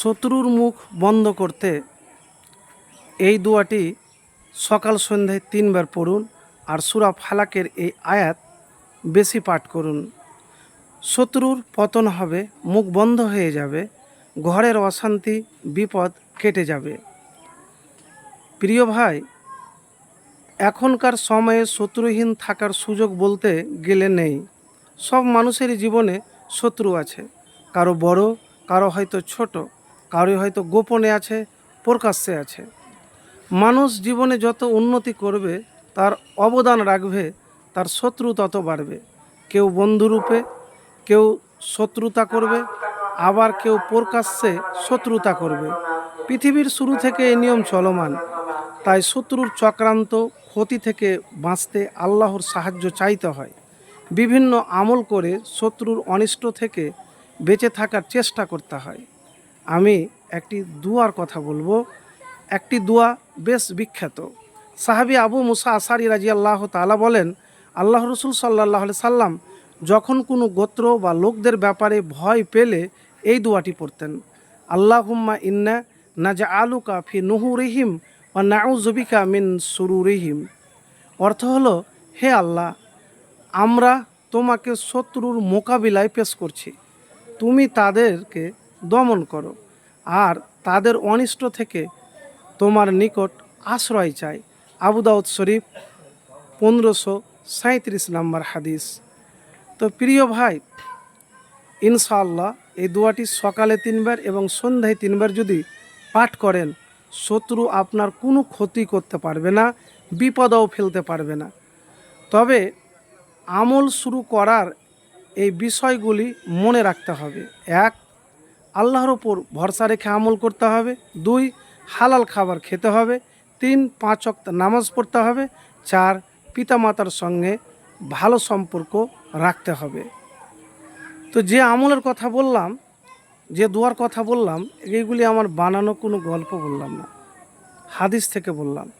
শত্রুর মুখ বন্ধ করতে এই দোয়াটি সকাল সন্ধ্যায় তিনবার পড়ুন আর সুরা ফালাকের এই আয়াত বেশি পাঠ করুন। শত্রুর পতন হবে, মুখ বন্ধ হয়ে যাবে, ঘরের অশান্তি, বিপদ কেটে যাবে। প্রিয় ভাই, এখনকার সময়ে শত্রুহীন থাকার সুযোগ বলতে গেলে নেই। সব মানুষের জীবনে শত্রু আছে, কারও বড়, কারও হয়তো ছোট। কারও হয়তো গোপনে আছে, প্রকাশ্যে আছে। মানুষ জীবনে যত উন্নতি করবে, তার অবদান রাখবে, তার শত্রু তত বাড়বে। কেউ বন্ধুরূপে, কেউ শত্রুতা করবে, আবার কেউ প্রকাশ্যে শত্রুতা করবে। পৃথিবীর শুরু থেকে এই নিয়ম চলমান। তাই শত্রুর চক্রান্ত ক্ষতি থেকে বাঁচতে আল্লাহর সাহায্য চাইতে হয়। বিভিন্ন আমল করে শত্রুর অনিষ্ট থেকে বেঁচে থাকার চেষ্টা করতে হয়। আমি একটি দুয়ার কথা বলব। একটি দোয়া বেশ বিখ্যাত। সাহাবি আবু মুসা আসারি রাজি আল্লাহ তালা বলেন আল্লাহ রসুল সাল্লাহ সাল্লাম যখন কোনো গোত্র বা লোকদের ব্যাপারে ভয় পেলে এই দোয়াটি পড়তেন। আল্লাহুম্মা ইন্না নাজা আলুকা ফি নুহু রিহিম ও নাউজবিকা মিন সুরু রিহিম অর্থ হলো, হে আল্লাহ, আমরা তোমাকে শত্রুর মোকাবিলায় পেশ করছি। তুমি তাদেরকে দমন করো। আর তাদের অনিষ্ট থেকে তোমার নিকট আশ্রয় চাই। আবু শরীফ, পনেরোশো সাঁত্রিশ নম্বর হাদিস। তো প্রিয় ভাই, ইনশাআল্লাহ এই দোয়াটি সকালে তিনবার এবং সন্ধ্যায় তিনবার যদি পাঠ করেন, শত্রু আপনার কোনো ক্ষতি করতে পারবে না, বিপদও ফেলতে পারবে না। তবে আমল শুরু করার এই বিষয়গুলি মনে রাখতে হবে। এক আল্লাহর ওপর ভরসা রেখে আমল করতে হবে। দুই, হালাল খাবার খেতে হবে। তিন, পাঁচ অক্ত নামাজ পড়তে হবে। চার, পিতামাতার সঙ্গে ভালো সম্পর্ক রাখতে হবে। তো যে আমলের কথা বললাম, যে দোয়ার কথা বললাম, এইগুলি আমার বানানো কোনো গল্প বললাম না। হাদিস থেকে বললাম।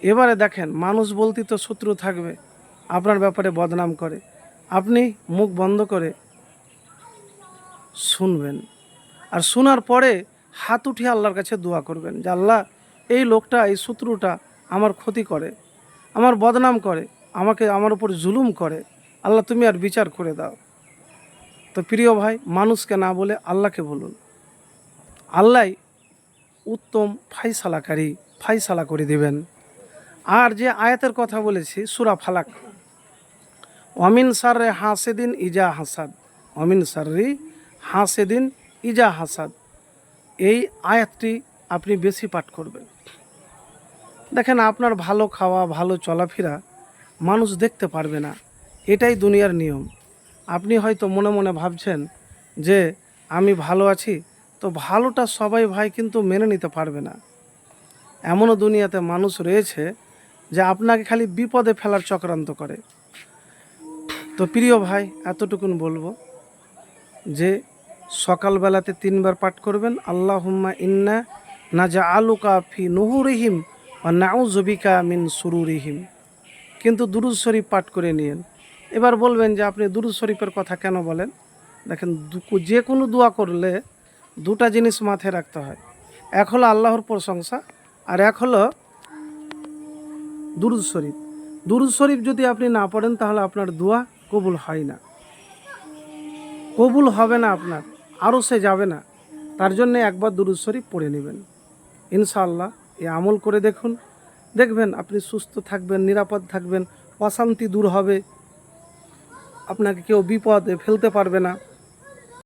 এবারে দেখেন, মানুষ বলতে তো শত্রু থাকবে, আপনার ব্যাপারে বদনাম করে। আপনি মুখ বন্ধ করে শুনবেন। আর শোনার পরে হাত উঠিয়ে আল্লাহর কাছে দোয়া করবেন যে, আল্লাহ, এই লোকটা, এই শত্রুটা আমার ক্ষতি করে, আমার বদনাম করে, আমাকে, আমার উপর জুলুম করে। আল্লাহ, তুমি আর বিচার করে দাও। তো প্রিয় ভাই, মানুষকে না বলে আল্লাহকে বলুন। আল্লাহ উত্তম ফাইসালাকারী ফাইসালা করে দিবেন। আর যে আয়াতের কথা বলেছি, সুরা ফালাক অমিন সারে হাসেদিন ইজা হাসাদ। অমিন সারি হাসেদিন ইজা হাসাদ এই আয়াতটি আপনি বেশি পাঠ করবেন। দেখেন, আপনার ভালো খাওয়া, ভালো চলাফেরা মানুষ দেখতে পারবে না। এটাই দুনিয়ার নিয়ম। আপনি হয়তো মনে মনে ভাবছেন যে, আমি ভালো আছি, তো ভালোটা সবাই ভাই কিন্তু মেনে নিতে পারবে না। এমনও দুনিয়াতে মানুষ রয়েছে যে আপনাকে খালি বিপদে ফেলার চক্রান্ত করে। তো প্রিয় ভাই, এতটুকুন বলব যে সকালবেলাতে তিনবার পাঠ করবেন আল্লাহ হুম্মা ইন্না না নাজা আলুকা ফি নুহুরিহিম বা নাউজবিকা মিন সুরু সুরুরিহিম। কিন্তু দুরুজ শরীফ পাঠ করে নিয়েন। এবার বলবেন যে, আপনি দুরুজ শরীফের কথা কেন বলেন? দেখেন যে কোনো দোয়া করলে দুটা জিনিস মাথায় রাখতে হয়। এক হলো আল্লাহর প্রশংসা আর এক হলো দুরুজ শরীফ। দুরুজ শরীফ যদি আপনি না পড়েন, তাহলে আপনার দোয়া কবুল হয় না। কবুল হবে না আপনার। আরও সে যাবে না। তার জন্য একবার দুরুদ শরীফ পড়ে নেবেন। ইনশাআল্লাহ, এ আমল করে দেখুন। দেখবেন আপনি সুস্থ থাকবেন, নিরাপদ থাকবেন, অশান্তি দূর হবে। আপনাকে কেউ বিপদে ফেলতে পারবে না।